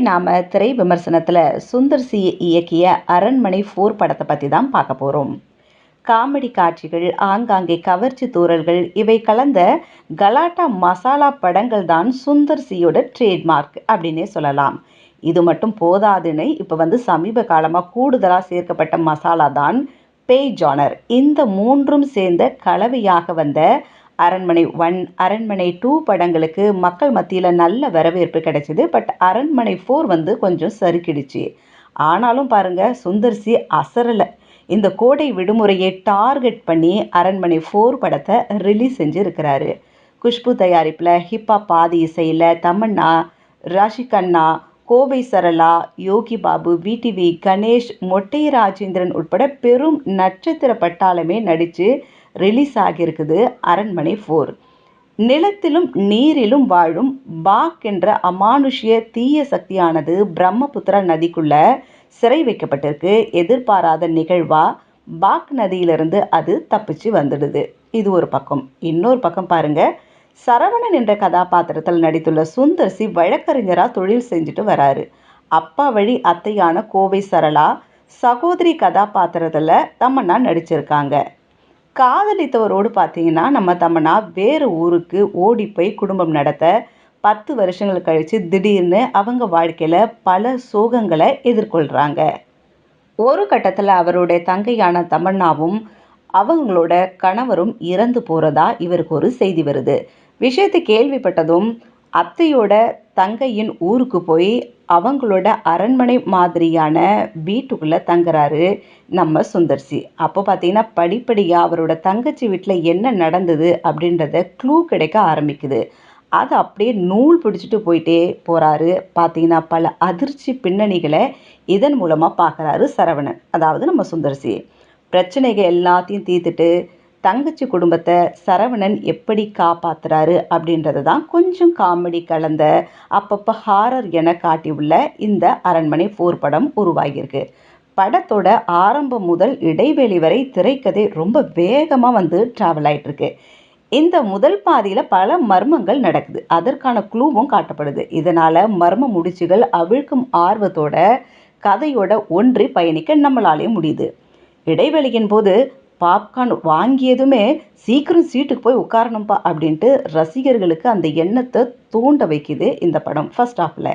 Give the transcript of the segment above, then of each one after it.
இன்னைக்கு நாம் திரை விமர்சனத்தில் சுந்தர் சி இயக்கிய அரண்மனை ஃபோர் படத்தை பற்றி தான் பார்க்க போகிறோம் காமெடி காட்சிகள் ஆங்காங்கே கவர்ச்சி தூறல்கள் இவை கலந்த கலாட்டா மசாலா படங்கள் தான் சுந்தர் சியோட ட்ரேட்மார்க் அப்படின்னே சொல்லலாம். இது மட்டும் போதாதுன்னு இப்போ வந்து சமீப காலமாக கூடுதலாக சேர்க்கப்பட்ட மசாலா தான் பேய் ஜானர் இந்த மூன்றும் சேர்ந்த கலவையாக வந்த அரண்மனை ஒன் அரண்மனை டூ படங்களுக்கு மக்கள் மத்தியில் நல்ல வரவேற்பு கிடைச்சிது. பட் அரண்மனை ஃபோர் வந்து கொஞ்சம் சறுக்கிடுச்சு. ஆனாலும் பாருங்க சுந்தர் சி அசரலை. இந்த கோடை விடுமுறையை டார்கெட் பண்ணி அரண்மனை ஃபோர் படத்தை ரிலீஸ் செஞ்சுருக்கிறாரு. குஷ்பு தயாரிப்பில் ஹிப்பா பாதி இசையில் தமன்னா ராஷிகண்ணா கோவை சரளா யோகி பாபு விடிவி கணேஷ் மொட்டை ராஜேந்திரன் உட்பட பெரும் நட்சத்திர பட்டாளமே நடித்து ரிலீஸ் ஆகியிருக்குது அரண்மனை ஃபோர் நிலத்திலும் நீரிலும் வாழும் பாக் என்ற அமானுஷ்ய தீய சக்தியானது பிரம்மபுத்திரா நதிக்குள்ள சிறை வைக்கப்பட்டிருக்கு. எதிர்பாராத நிகழ்வா பாக் நதியிலிருந்து அது தப்பிச்சு வந்துடுது. இது ஒரு பக்கம். இன்னொரு பக்கம் பாருங்க. சரவணன் என்ற கதாபாத்திரத்தில் நடித்துள்ள சுந்தர் சி வழக்கறிஞராக தொழில் செஞ்சுட்டு வராரு. அப்பா வழி அத்தையான கோவை சரளா சகோதரி கதாபாத்திரத்தில் தமன்னா நடிச்சிருக்காங்க. காதலித்தவரோடு பார்த்தீங்கன்னா நம்ம தமன்னா வேறு ஊருக்கு ஓடி போய் குடும்பம் நடத்த பத்து வருஷங்கள் கழித்து திடீர்னு அவங்க வாழ்க்கையில் பல சோகங்களை எதிர்கொள்கிறாங்க ஒரு கட்டத்தில் அவருடைய தங்கையான தமன்னாவும் அவங்களோட கணவரும் இறந்து போகிறதா இவருக்கு ஒரு செய்தி வருது. விஷயத்தை கேள்விப்பட்டதும் அத்தையோட தங்கையின் ஊருக்கு போய் அவங்களோட அரண்மனை மாதிரியான வீட்டுக்குள்ளே தங்குறாரு நம்ம சுந்தர்சி. அப்போ பார்த்தீங்கன்னா படிப்படியாக அவரோட தங்கச்சி வீட்டில் என்ன நடந்தது அப்படின்றத க்ளூ கிடைக்க ஆரம்பிக்குது. அது அப்படியே நூல் பிடிச்சிட்டு போயிட்டே போகிறாரு பார்த்தீங்கன்னா பல அதிர்ச்சி பின்னணிகளை இதன் மூலமாக பார்க்குறாரு சரவணன் அதாவது நம்ம சுந்தர்சி. பிரச்சனைகள் எல்லாத்தையும் தீர்த்துட்டு தங்கச்சி குடும்பத்தை சரவணன் எப்படி காப்பாத்துறாரு அப்படின்றது தான் கொஞ்சம் காமெடி கலந்த அப்பப்போ ஹாரர் என காட்டியுள்ள இந்த அரண்மனை போர் படம் உருவாகியிருக்கு. படத்தோட ஆரம்பம் முதல் இடைவெளி வரை திரைக்கதை ரொம்ப வேகமாக வந்து ட்ராவல் ஆகிட்டுருக்கு இந்த முதல் பாதியில் பல மர்மங்கள் நடக்குது. அதற்கான குழுவும் காட்டப்படுது. இதனால் மர்ம முடிச்சுகள் அவிழ்க்கும் ஆர்வத்தோட கதையோட ஒன்றி பயணிக்க நம்மளாலேயும் முடியுது. இடைவெளியின் போது பாப்கார்ன் வாங்கியதுமே சீக்கிரம் சீட்டுக்கு போய் உட்காரணும்ப்பா அப்படின்ட்டு ரசிகர்களுக்கு அந்த எண்ணத்தை தூண்ட வைக்குது இந்த படம் ஃபர்ஸ்ட் ஆஃபில்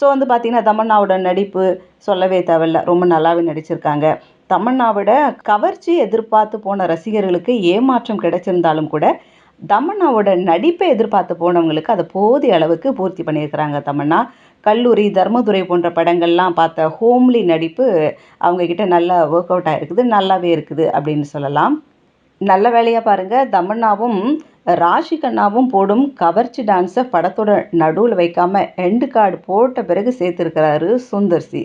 ஸோ வந்து பார்த்திங்கன்னா தமன்னாவோட நடிப்பு சொல்லவே தேவையில்ல. ரொம்ப நல்லாவே நடிச்சிருக்காங்க. தமன்னாவோட கவர்ச்சி எதிர்பார்த்து போன ரசிகர்களுக்கு ஏமாற்றம் கிடைச்சிருந்தாலும் கூட தமன்னாவோட நடிப்பை எதிர்பார்த்து போனவங்களுக்கு அதை போதிய அளவுக்கு பூர்த்தி பண்ணியிருக்கிறாங்க தமன்னா. கல்லூரி தர்மதுரை போன்ற படங்கள்லாம் பார்த்த ஹோம்லி நடிப்பு அவங்கக்கிட்ட நல்லா ஒர்க் அவுட் ஆகிருக்குது நல்லாவே இருக்குது அப்படின்னு சொல்லலாம். நல்ல வேலையாக பாருங்கள் தமன்னாவும் ராஷி கண்ணாவும் போடும் கவர்ச்சி டான்ஸை படத்தோட நடுவில் வைக்காமல் எண்டு கார்டு போட்ட பிறகு சேர்த்துருக்கிறாரு சுந்தர்சி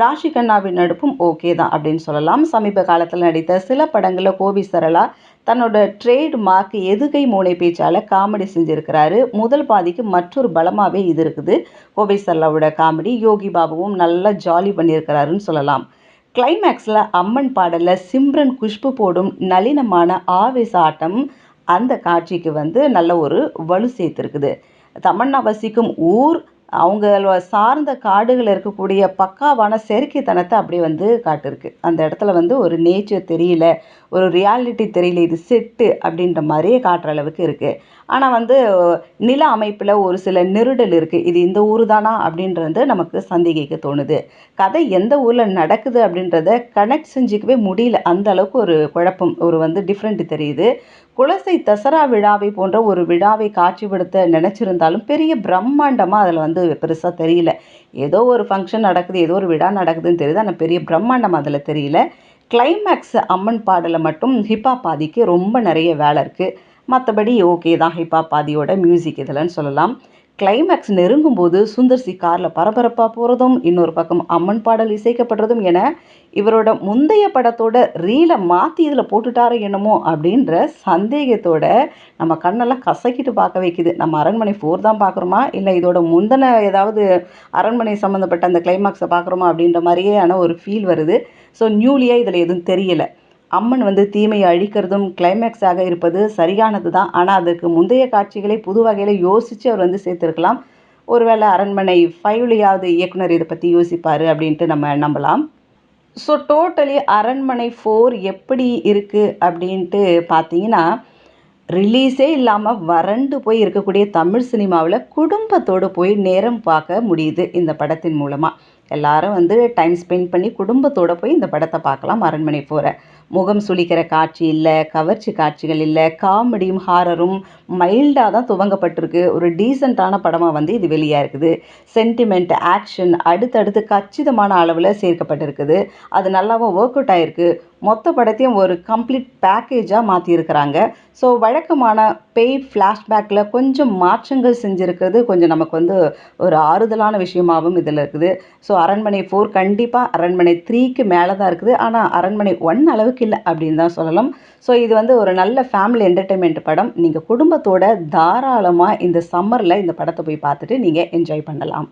ராஷி கண்ணாவின் நடிப்பும் ஓகே தான் அப்படின்னு சொல்லலாம். சமீப காலத்தில் நடித்த சில படங்களில் கோபி சரளா தன்னோட ட்ரேட் மார்க் எதுகை மூனை பேச்சால் காமெடி செஞ்சுருக்கிறாரு. முதல் பாதிக்கு மற்றொரு பலமாகவே இது இருக்குது. கோபி சரளாவோட காமெடி யோகி பாபுவும் நல்லா ஜாலி பண்ணியிருக்கிறாருன்னு சொல்லலாம். கிளைமேக்ஸில் அம்மன் பாடலில் சிம்ரன் குஷ்பு போடும் நளினமான ஆவேச ஆட்டம் அந்த காட்சிக்கு வந்து நல்ல ஒரு வலு சேர்த்துருக்குது. தமன்னா வசிக்கும் ஊர் அவங்க சார்ந்த காடுகள் இருக்கக்கூடிய பக்காவான செயற்கைத்தனத்தை அப்படியே வந்து காட்டிருக்கு. அந்த இடத்துல வந்து ஒரு நேச்சர் தெரியல ஒரு ரியாலிட்டி தெரியல இது செட்டு அப்படின்ற மாதிரியே காட்டுற அளவுக்கு இருக்குது ஆனால் வந்து நில அமைப்பில் ஒரு சில நெருடல் இருக்குது இது இந்த ஊர் தானா அப்படின்றது நமக்கு சந்தேகிக்க தோணுது. கதை எந்த ஊரில் நடக்குது அப்படின்றத கனெக்ட் செஞ்சுக்கவே முடியல. அந்த அளவுக்கு ஒரு குழப்பம் ஒரு வந்து டிஃப்ரெண்ட் தெரியுது. குலசை தசரா விழாவை போன்ற ஒரு விழாவை காட்சிப்படுத்த நினச்சிருந்தாலும் பெரிய பிரம்மாண்டமாக அதில் வந்து பெருசாக தெரியல. ஏதோ ஒரு ஃபங்க்ஷன் நடக்குது ஏதோ ஒரு விழா நடக்குதுன்னு தெரியுது. ஆனால் பெரிய பிரம்மாண்டம் அதில் தெரியல. கிளைமேக்ஸ் அம்மன் பாடலை மட்டும் ஹிப்பா பாதிக்கு ரொம்ப நிறைய வேலை இருக்குது மற்றபடி ஓகே தான் ஹிப்பா பாதியோட மியூசிக் இதெல்லாம் சொல்லலாம். கிளைமேக்ஸ் நெருங்கும் போது சுந்தர் சி காரில் பரபரப்பாக போகிறதும் இன்னொரு பக்கம் அம்மன் பாடல் இசைக்கப்படுறதும் என இவரோட முந்தைய படத்தோட ரீலை மாற்றி இதில் போட்டுட்டாரோ என்னமோ அப்படின்ற சந்தேகத்தோட நம்ம கண்ணெல்லாம் கசக்கிட்டு பார்க்க வைக்குது. நம்ம அரண்மனை ஃபோர் தான் பார்க்குறோமா? இல்லை இதோட முந்தின ஏதாவது அரண்மனை சம்மந்தப்பட்ட அந்த கிளைமாக்ஸை பார்க்குறோமா அப்படின்ற மாதிரியான ஒரு ஃபீல் வருது. ஸோ நியூலியாக இதில் எதுவும் தெரியலை. அம்மன் வந்து தீமையை அழிக்கிறதும் கிளைமேக்ஸாக இருப்பது சரியானது தான் ஆனால் அதற்கு முந்தைய காட்சிகளை புது வகையில் யோசித்து அவர் வந்து சேர்த்துருக்கலாம். ஒருவேளை அரண்மனை ஃபைவ்லையாவது இயக்குனர் இதை பற்றி யோசிப்பார் அப்படின்ட்டு நம்ம நம்பலாம். ஸோ டோட்டலி அரண்மனை ஃபோர் எப்படி இருக்குது அப்படின்ட்டு பார்த்தீங்கன்னா ரிலீஸே இல்லாமல் வறண்டு போய் இருக்கக்கூடிய தமிழ் சினிமாவில் குடும்பத்தோடு போய் நேரம் பார்க்க முடியுது இந்த படத்தின் மூலமாக எல்லாரும் வந்து டைம் ஸ்பெண்ட் பண்ணி குடும்பத்தோடு போய் இந்த படத்தை பார்க்கலாம் அரண்மனை ஃபோரை முகம் சுளிக்கிற காட்சி இல்லை கவர்ச்சி காட்சிகள் இல்லை காமெடியும் ஹாரரும் மைல்டாக தான் துவங்கப்பட்டிருக்கு. ஒரு டீசெண்டான படமாக வந்து இது வெளியாக இருக்குது. சென்டிமெண்ட் ஆக்ஷன் அடுத்தடுத்து கச்சிதமான அளவில் சேர்க்கப்பட்டிருக்குது. அது நல்லாவும் ஒர்க் அவுட் ஆகிருக்கு மொத்த படத்தையும் ஒரு கம்ப்ளீட் பேக்கேஜாக மாற்றியிருக்கிறாங்க ஸோ வழக்கமான பேய் ஃப்ளாஷ்பேக்கில் கொஞ்சம் மாற்றங்கள் செஞ்சுருக்கிறது கொஞ்சம் நமக்கு வந்து ஒரு ஆறுதலான விஷயமாகவும் இதில் இருக்குது. ஸோ அரண்மனை ஃபோர் கண்டிப்பாக அரண்மனை த்ரீக்கு மேலே தான் இருக்குது. ஆனால் அரண்மனை ஒன் அளவுக்கு இல்லை அப்படின்னு தான் சொல்லலாம். ஸோ இது வந்து ஒரு நல்ல ஃபேமிலி என்டர்டெயின்மெண்ட் படம். நீங்கள் குடும்பத்தோட தாராளமாக இந்த சம்மரில் இந்த படத்தை போய் பார்த்துட்டு நீங்கள் என்ஜாய் பண்ணலாம்.